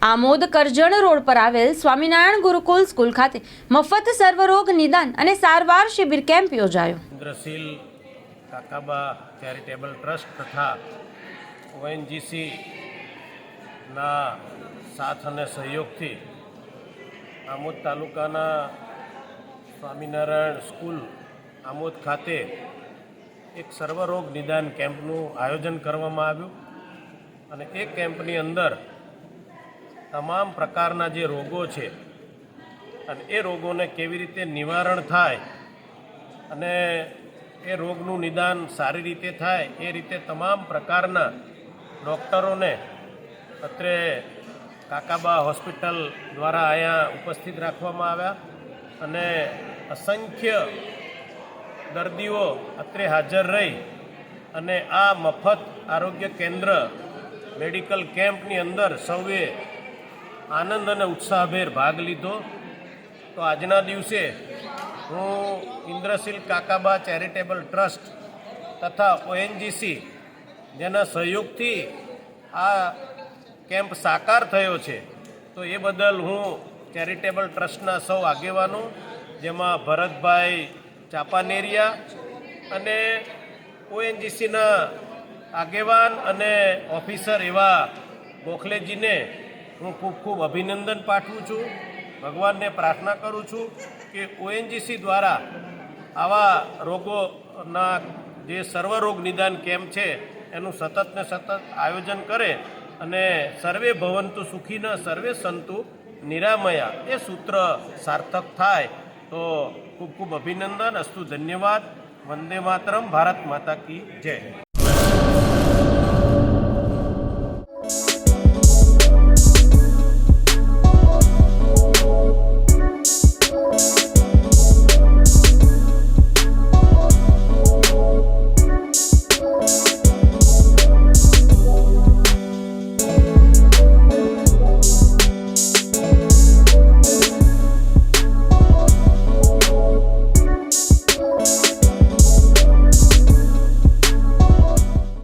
Amod Karjan road પર આવેલ Swaminarayan Gurukul school ખાતે મફત સર્વરોગ નિદાન અને સારવાર શિબિર કેમ્પ યોજાયો. ઇન્દ્રશીલ કાકાબા ચેરિટેબલ ટ્રસ્ટ તથા ઓએનજીસી ના સાથ અને સહયોગથી આમોદ તાલુકાના સ્વામિનારાયણ સ્કૂલ આમોદ ખાતે એક સર્વરોગ નિદાન કેમ્પનું આયોજન કરવામાં આવ્યું અને એ કેમ્પની અંદર તમામ પ્રકારના જે રોગો છે, અને એ રોગોને કેવી રીતે નિવારણ થાય, અને એ રોગનું નિદાન સારી રીતે થાય, એ રીતે તમામ પ્રકારના ડૉક્ટરોને અત્રે કાકાબા હોસ્પિટલ દ્વારા અહીંયા ઉપસ્થિત રાખવામાં આવ્યા, અને અસંખ્ય દર્દીઓ અત્રે હાજર રહી, અને આ મફત આરોગ્ય કેન્દ્ર મેડિકલ કેમ્પની અંદર સૌએ આનંદ અને ઉત્સાહભેર ભાગ લીધો. તો આજના દિવસે હું ઇન્દ્રશીલ કાકાબા ચેરિટેબલ ટ્રસ્ટ તથા ઓએનજીસી જેના સહયોગથી આ કેમ્પ સાકાર થયો છે. તો એ બદલ હું ચેરિટેબલ ટ્રસ્ટના સૌ આગેવાનો, જેમાં ભરતભાઈ ચાપાનેરિયા અને ઓએનજીસીના આગેવાન અને ઓફિસર એવા ગોખલેજીને હું ખૂબ ખૂબ અભિનંદન પાઠવું છું. ભગવાનને પ્રાર્થના કરું છું કે ઓએનજીસી દ્વારા આવા રોગોના જે સર્વરોગ નિદાન કેમ્પ છે, એનું સતત ને સતત આયોજન કરે અને સર્વે ભવંતુ સુખીના સર્વે સંતુ નિરામયા એ સૂત્ર સાર્થક થાય. તો ખૂબ ખૂબ અભિનંદન, અસ્તુ ધન્યવાદ. વંદે માતરમ. ભારત માતા કી જય.